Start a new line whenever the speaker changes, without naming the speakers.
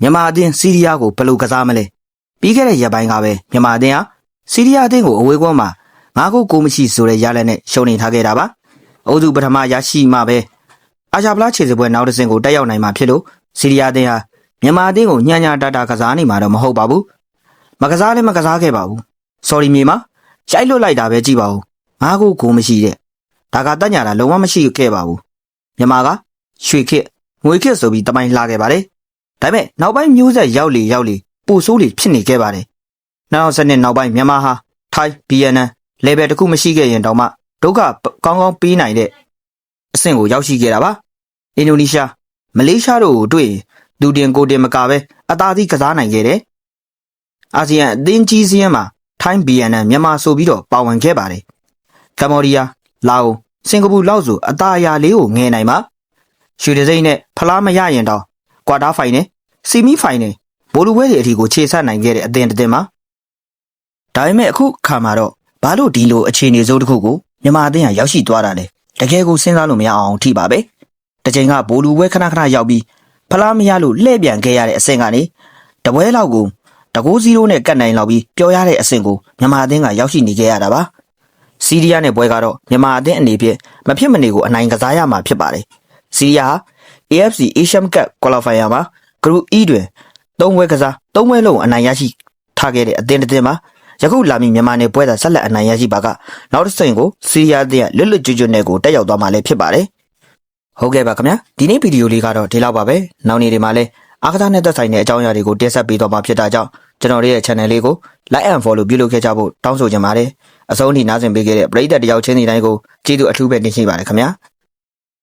မြန်မာအသင်းစီးရီးယားကိုဘယ်လိုကစားမလဲပြီးခဲ့တဲ့ရက်ပိုင်းကပဲမြန်မာအသင်းဟာစီးရီးယားအသင်းကိုအဝေးကွန်းမှာငါးခုကိုမရှိဆိုတဲ့ရလဒ်နဲ့ရှုံးနေထားခဲ့တာပါအုပ်စုပထမရရှိမှပဲအာရှဖလားခြေစပွဲနောက်တစ်ဆင့်ကိုတက်ရောက်နိုင်မှာဖြစ်လို့စီးရီးယားအသင်းဟာမြန်မာအသင်းကိုညံ့ညံ့တာတာကစားနေမှာတော့မဟုတ်ပါဘူးမကစားလည်းမကစားခဲ့ပါဘူး sorry မြေမှာရိုက်လွတ်လိုက်တာပဲကြည့်ပါဦးငါးခုကိုမရှိတဲ့ဒါကတက်ညာတာလုံးဝမရှိခဲ့ပါဘူးမြန်မာကရွှေခစ်ငွေခစ်ဆိုပြီးတမိုင်းလှခဲ့ပါတယ် ဒါပေမဲ့နောက်ပိုင်းမျိုးဆက်ရောက်လေရောက်လေပိုဆိုးလေဖြစ်နေခဲ့ပါတယ်2010နှစ်နောက်ပိုင်းမြန်မာဟာထိုင်း BNN level တစ်ခုမရှိခဲ့ရင်တောင်မှဒုက္ခကောင်းကောင်းပေးနိုင်တဲ့အဆင့်ကိုရောက်ရှိခဲ့တာပါအင်ဒိုနီးရှားမလေးရှားတို့ကိုတွေ့ရင်လူတင်ကိုတင်မကပဲအသာစီးကစားနိုင်ခဲ့တယ်အာဆီယံအသင်းကြီးစည်းရင်မှာထိုင်း BNN မြန်မာဆိုပြီးတော့ပါဝင်ခဲ့ပါတယ်ကမ္ဘောဒီးယားလာအိုစင်ကာပူလောက်ဆိုအသာအရာလေးကိုငဲနိုင်မှာရွှေဒစိမ့်နဲ့ဖလားမရရင်တော့ ကွာတာဖိုင်နယ်စီမီဖိုင်နယ်ဘိုလူပွဲတွေအထိကိုခြေဆက်နိုင်ခဲ့တဲ့အသင်းတစ်သင်းပါဒါပေမဲ့အခုခါမှာတော့ဘာလို့ဒီလိုအခြေအနေစိုးတစ်ခုကိုမြန်မာအသင်းကရောက်ရှိသွားတာလဲတကယ်ကိုစဉ်းစားလို့မရအောင်ထိပါပဲတစ်ချိန်ကဘိုလူပွဲခဏခဏရောက်ပြီးဖလားမရလို့လှည့်ပြန်ခဲ့ရတဲ့အဆင့်ကနေတပွဲလောက်ကိုတကိုး0နဲ့ကတ်နိုင်လောက်ပြီးပျော်ရတဲ့အဆင့်ကိုမြန်မာအသင်းကရောက်ရှိနေခဲ့ရတာပါစီးရီးယားနဲ့ပွဲကတော့မြန်မာအသင်းအနေဖြင့်မဖြစ်မနေကိုအနိုင်ကစားရမှာဖြစ်ပါတယ်စီးရီးယားဟာ AFC Asian Cup Qualifier မှာ Group E တွင်၃ပွဲကစား၃ပွဲလုံးအနိုင်ရရှိထားခဲ့တဲ့အသင်းတစ်သင်းမှာယခုလာမည့်မြန်မာနယ်ပွဲသာဆက်လက်အနိုင်ရရှိပါကနောက်တစ်စိမ်ကိုစီးရီးယားအသင်းကလွတ်လွတ်ကျွတ်ကျွတ်နဲ့ကိုတက်ရောက်သွားမှာလည်းဖြစ်ပါတယ်ဟုတ်ကဲ့ပါခင်ဗျာဒီနေ့ဗီဒီယိုလေးကတော့ဒီလောက်ပါပဲနောက်နေ့တွေမှာလည်းအားကစားနဲ့သက်ဆိုင်တဲ့အကြောင်းအရာတွေကိုတင်ဆက်ပေးတော့မှာဖြစ်တာကြောင့်ကျွန်တော်တို့ရဲ့ channel လေးကို like and follow ပြုလုပ်ခဲ့ကြဖို့တောင်းဆိုချင်ပါတယ်အဆုံးထိနားဆင်ပေးခဲ့တဲ့ပရိသတ်တယောက်ချင်းစီတိုင်းကိုကျေးဇူးအထူးပဲတင်ရှိပါတယ်ခင်ဗျာ